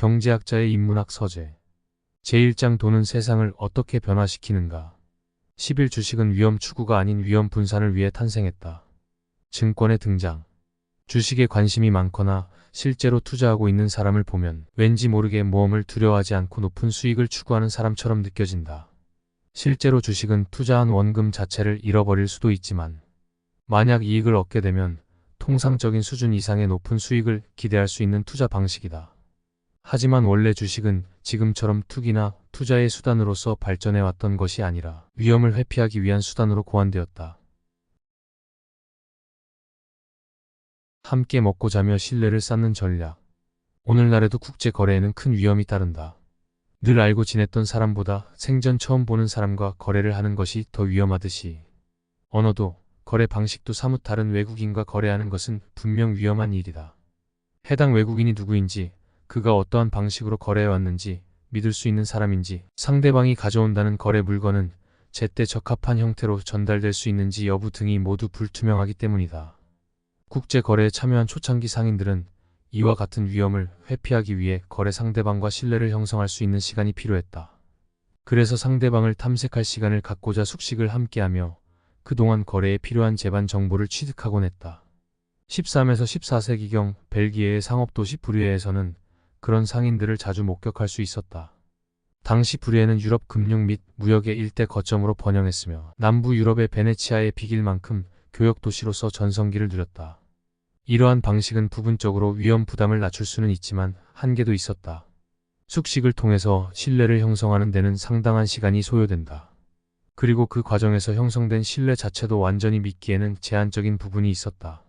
경제학자의 인문학 서재. 제1장 돈은 세상을 어떻게 변화시키는가. 10일 주식은 위험 추구가 아닌 위험 분산을 위해 탄생했다. 증권의 등장. 주식에 관심이 많거나 실제로 투자하고 있는 사람을 보면 왠지 모르게 모험을 두려워하지 않고 높은 수익을 추구하는 사람처럼 느껴진다. 실제로 주식은 투자한 원금 자체를 잃어버릴 수도 있지만 만약 이익을 얻게 되면 통상적인 수준 이상의 높은 수익을 기대할 수 있는 투자 방식이다. 하지만 원래 주식은 지금처럼 투기나 투자의 수단으로서 발전해왔던 것이 아니라 위험을 회피하기 위한 수단으로 고안되었다. 함께 먹고 자며 신뢰를 쌓는 전략. 오늘날에도 국제 거래에는 큰 위험이 따른다. 늘 알고 지냈던 사람보다 생전 처음 보는 사람과 거래를 하는 것이 더 위험하듯이 언어도 거래 방식도 사뭇 다른 외국인과 거래하는 것은 분명 위험한 일이다. 해당 외국인이 누구인지, 그가 어떠한 방식으로 거래해왔는지, 믿을 수 있는 사람인지, 상대방이 가져온다는 거래 물건은 제때 적합한 형태로 전달될 수 있는지 여부 등이 모두 불투명하기 때문이다. 국제 거래에 참여한 초창기 상인들은 이와 같은 위험을 회피하기 위해 거래 상대방과 신뢰를 형성할 수 있는 시간이 필요했다. 그래서 상대방을 탐색할 시간을 갖고자 숙식을 함께하며 그동안 거래에 필요한 제반 정보를 취득하곤 했다. 13에서 14세기경 벨기에의 상업도시 브류에에서는 그런 상인들을 자주 목격할 수 있었다. 당시 브류에는 유럽 금융 및 무역의 일대 거점으로 번영했으며 남부 유럽의 베네치아에 비길 만큼 교역 도시로서 전성기를 누렸다. 이러한 방식은 부분적으로 위험 부담을 낮출 수는 있지만 한계도 있었다. 숙식을 통해서 신뢰를 형성하는 데는 상당한 시간이 소요된다. 그리고 그 과정에서 형성된 신뢰 자체도 완전히 믿기에는 제한적인 부분이 있었다.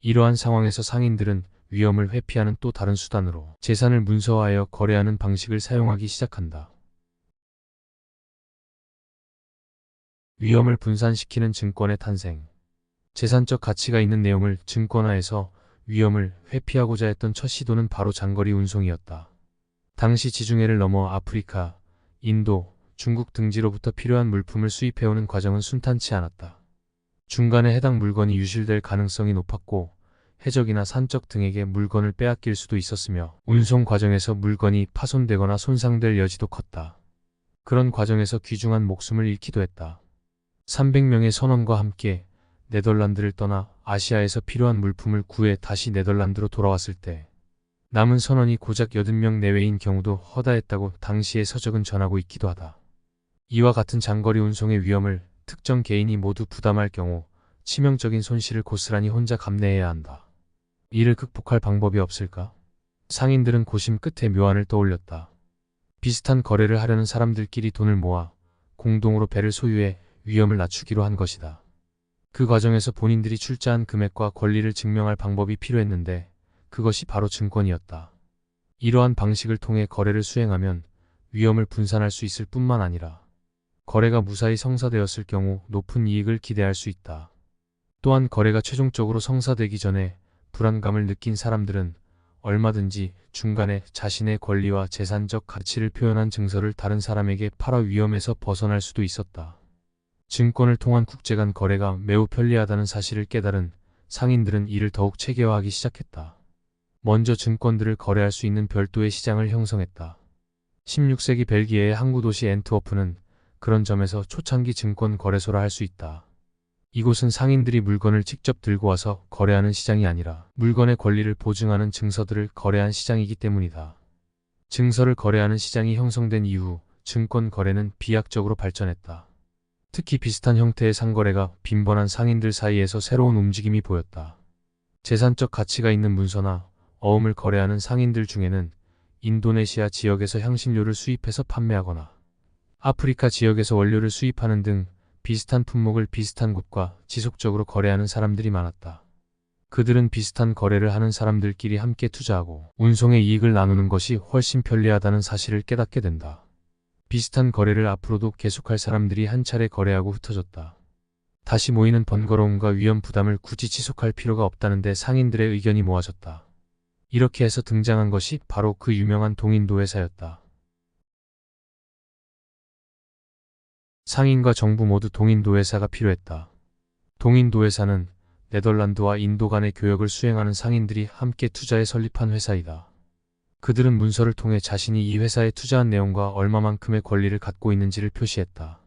이러한 상황에서 상인들은 위험을 회피하는 또 다른 수단으로 재산을 문서화하여 거래하는 방식을 사용하기 시작한다. 위험을 분산시키는 증권의 탄생. 재산적 가치가 있는 내용을 증권화해서 위험을 회피하고자 했던 첫 시도는 바로 장거리 운송이었다. 당시 지중해를 넘어 아프리카, 인도, 중국 등지로부터 필요한 물품을 수입해오는 과정은 순탄치 않았다. 중간에 해당 물건이 유실될 가능성이 높았고 해적이나 산적 등에게 물건을 빼앗길 수도 있었으며 운송 과정에서 물건이 파손되거나 손상될 여지도 컸다. 그런 과정에서 귀중한 목숨을 잃기도 했다. 300명의 선원과 함께 네덜란드를 떠나 아시아에서 필요한 물품을 구해 다시 네덜란드로 돌아왔을 때 남은 선원이 고작 80명 내외인 경우도 허다했다고 당시의 서적은 전하고 있기도 하다. 이와 같은 장거리 운송의 위험을 특정 개인이 모두 부담할 경우 치명적인 손실을 고스란히 혼자 감내해야 한다. 이를 극복할 방법이 없을까? 상인들은 고심 끝에 묘안을 떠올렸다. 비슷한 거래를 하려는 사람들끼리 돈을 모아 공동으로 배를 소유해 위험을 낮추기로 한 것이다. 그 과정에서 본인들이 출자한 금액과 권리를 증명할 방법이 필요했는데 그것이 바로 증권이었다. 이러한 방식을 통해 거래를 수행하면 위험을 분산할 수 있을 뿐만 아니라 거래가 무사히 성사되었을 경우 높은 이익을 기대할 수 있다. 또한 거래가 최종적으로 성사되기 전에 불안감을 느낀 사람들은 얼마든지 중간에 자신의 권리와 재산적 가치를 표현한 증서를 다른 사람에게 팔아 위험에서 벗어날 수도 있었다. 증권을 통한 국제 간 거래가 매우 편리하다는 사실을 깨달은 상인들은 이를 더욱 체계화하기 시작했다. 먼저 증권들을 거래할 수 있는 별도의 시장을 형성했다. 16세기 벨기에의 항구 도시 엔트워프는 그런 점에서 초창기 증권 거래소라 할 수 있다. 이곳은 상인들이 물건을 직접 들고 와서 거래하는 시장이 아니라 물건의 권리를 보증하는 증서들을 거래한 시장이기 때문이다. 증서를 거래하는 시장이 형성된 이후 증권 거래는 비약적으로 발전했다. 특히 비슷한 형태의 상거래가 빈번한 상인들 사이에서 새로운 움직임이 보였다. 재산적 가치가 있는 문서나 어음을 거래하는 상인들 중에는 인도네시아 지역에서 향신료를 수입해서 판매하거나 아프리카 지역에서 원료를 수입하는 등 비슷한 품목을 비슷한 곳과 지속적으로 거래하는 사람들이 많았다. 그들은 비슷한 거래를 하는 사람들끼리 함께 투자하고 운송의 이익을 나누는 것이 훨씬 편리하다는 사실을 깨닫게 된다. 비슷한 거래를 앞으로도 계속할 사람들이 한 차례 거래하고 흩어졌다. 다시 모이는 번거로움과 위험 부담을 굳이 지속할 필요가 없다는데 상인들의 의견이 모아졌다. 이렇게 해서 등장한 것이 바로 그 유명한 동인도 회사였다. 상인과 정부 모두 동인도회사가 필요했다. 동인도회사는 네덜란드와 인도 간의 교역을 수행하는 상인들이 함께 투자해 설립한 회사이다. 그들은 문서를 통해 자신이 이 회사에 투자한 내용과 얼마만큼의 권리를 갖고 있는지를 표시했다.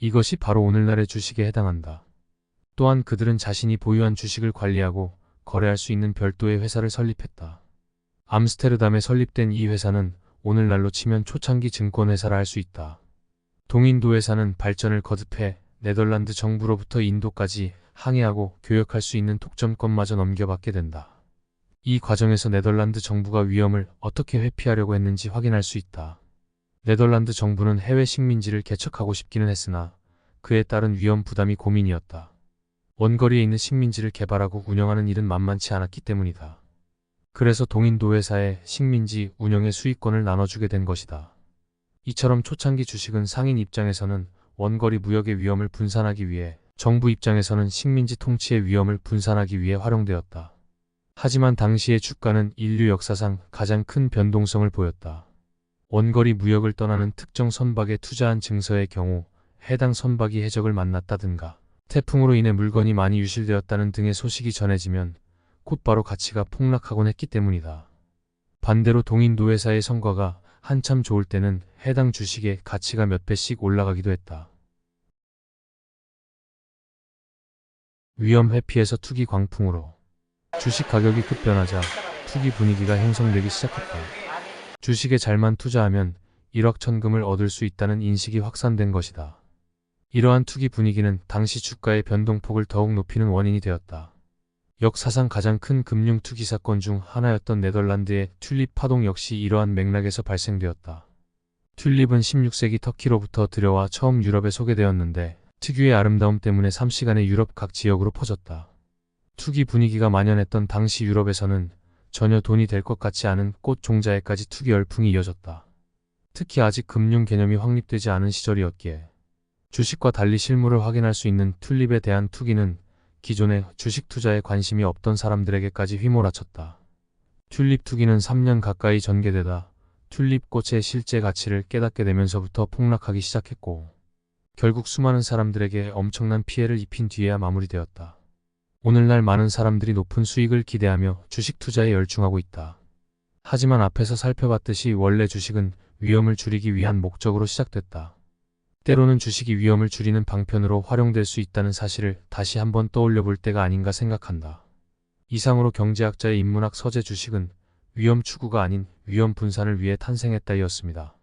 이것이 바로 오늘날의 주식에 해당한다. 또한 그들은 자신이 보유한 주식을 관리하고 거래할 수 있는 별도의 회사를 설립했다. 암스테르담에 설립된 이 회사는 오늘날로 치면 초창기 증권회사라 할 수 있다. 동인도 회사는 발전을 거듭해 네덜란드 정부로부터 인도까지 항해하고 교역할 수 있는 독점권마저 넘겨받게 된다. 이 과정에서 네덜란드 정부가 위험을 어떻게 회피하려고 했는지 확인할 수 있다. 네덜란드 정부는 해외 식민지를 개척하고 싶기는 했으나 그에 따른 위험 부담이 고민이었다. 원거리에 있는 식민지를 개발하고 운영하는 일은 만만치 않았기 때문이다. 그래서 동인도 회사에 식민지 운영의 수익권을 나눠주게 된 것이다. 이처럼 초창기 주식은 상인 입장에서는 원거리 무역의 위험을 분산하기 위해 정부 입장에서는 식민지 통치의 위험을 분산하기 위해 활용되었다. 하지만 당시의 주가는 인류 역사상 가장 큰 변동성을 보였다. 원거리 무역을 떠나는 특정 선박에 투자한 증서의 경우 해당 선박이 해적을 만났다든가 태풍으로 인해 물건이 많이 유실되었다는 등의 소식이 전해지면 곧바로 가치가 폭락하곤 했기 때문이다. 반대로 동인도 회사의 성과가 한참 좋을 때는 해당 주식의 가치가 몇 배씩 올라가기도 했다. 위험 회피에서 투기 광풍으로 주식 가격이 급변하자 투기 분위기가 형성되기 시작했다. 주식에 잘만 투자하면 1억 천금을 얻을 수 있다는 인식이 확산된 것이다. 이러한 투기 분위기는 당시 주가의 변동폭을 더욱 높이는 원인이 되었다. 역사상 가장 큰 금융 투기 사건 중 하나였던 네덜란드의 튤립 파동 역시 이러한 맥락에서 발생되었다. 튤립은 16세기 터키로부터 들여와 처음 유럽에 소개되었는데 특유의 아름다움 때문에 3시간의 유럽 각 지역으로 퍼졌다. 투기 분위기가 만연했던 당시 유럽에서는 전혀 돈이 될 것 같지 않은 꽃 종자에까지 투기 열풍이 이어졌다. 특히 아직 금융 개념이 확립되지 않은 시절이었기에 주식과 달리 실물을 확인할 수 있는 튤립에 대한 투기는 기존에 주식 투자에 관심이 없던 사람들에게까지 휘몰아쳤다. 튤립 투기는 3년 가까이 전개되다 튤립 꽃의 실제 가치를 깨닫게 되면서부터 폭락하기 시작했고 결국 수많은 사람들에게 엄청난 피해를 입힌 뒤에야 마무리되었다. 오늘날 많은 사람들이 높은 수익을 기대하며 주식 투자에 열중하고 있다. 하지만 앞에서 살펴봤듯이 원래 주식은 위험을 줄이기 위한 목적으로 시작됐다. 때로는 주식이 위험을 줄이는 방편으로 활용될 수 있다는 사실을 다시 한번 떠올려 볼 때가 아닌가 생각한다. 이상으로 경제학자의 인문학 서재 주식은 위험 추구가 아닌 위험 분산을 위해 탄생했다 이었습니다.